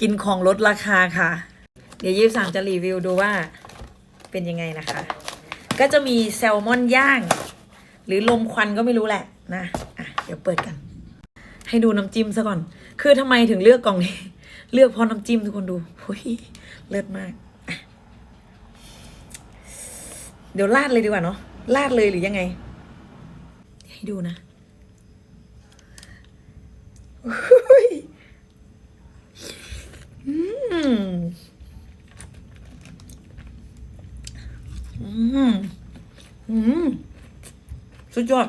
กินของลดราคาค่ะ เดี๋ยวยี่สามจะรีวิวดูว่าเป็นยังไงนะคะ ก็จะมีแซลมอนย่าง หรือลมควันก็ไม่รู้แหละนะอะเดี๋ยวเปิดกัน ให้ดูน้ำจิ้มซะก่อน คือทำไมถึงเลือกกล่องนี้ เลือกเพราะน้ำจิ้มทุกคนดูหุยเลิศมาก เดี๋ยวราดเลยดีกว่าเนาะราดเลยหรือยังไง ให้ดูนะอุ๊ยอืม อืมอืมสุดยอด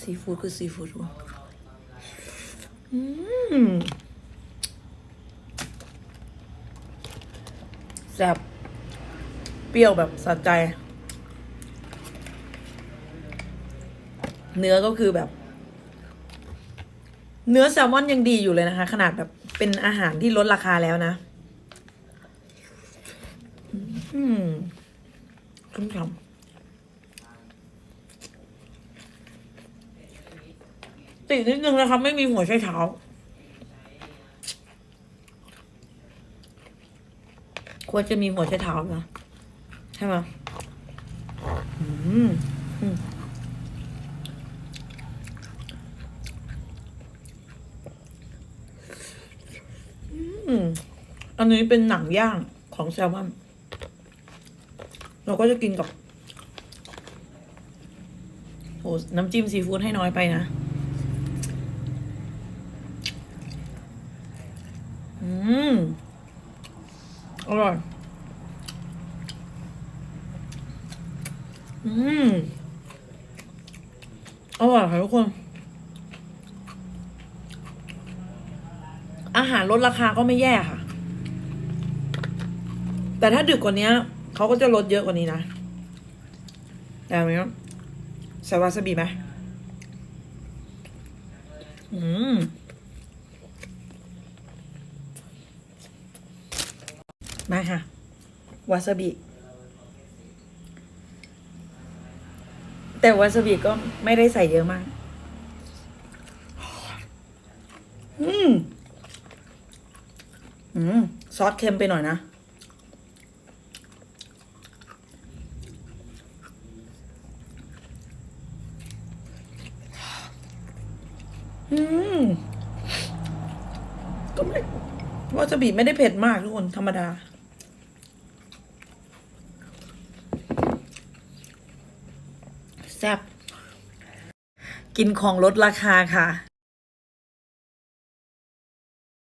ซีฟู้ดคือซีฟู้ดว่ะอืมแซ่บเปรี้ยวแบบสะใจ เนื้อก็คือแบบ เนื้อแซลมอนยังดีอยู่เลยนะคะ ขนาดแบบเป็นอาหารที่ลดราคาแล้วนะ อืมชุ่มฉ่ำติดนิดนึงนะครับไม่มีหัวไชเท้าควรจะมีหัวไชเท้านะใช่ไหมอืมอืม อืม อันนี้เป็นหนังย่างของแซลมอน เราก็จะกินกับโอ้น้ำจิ้มซีฟู้ดให้น้อยไปนะ อืม อร่อย อืม อร่อยค่ะทุกคน อาหารลดราคาก็ไม่แย่ค่ะ แต่ถ้าดึกกว่านี้เขาก็จะลดเยอะกว่านี้นะแต่อันนี้ใส่วาซาบิไหมอืมมาค่ะ วาซาบิ แต่วาซาบิก็ไม่ได้ใส่เยอะมาก อืม อืมซอสเค็มไปหน่อยนะ อืม ก็ไม่วาซาบิไม่ได้เผ็ดมากทุกคนธรรมดา แซ่บกินของลดราคาค่ะ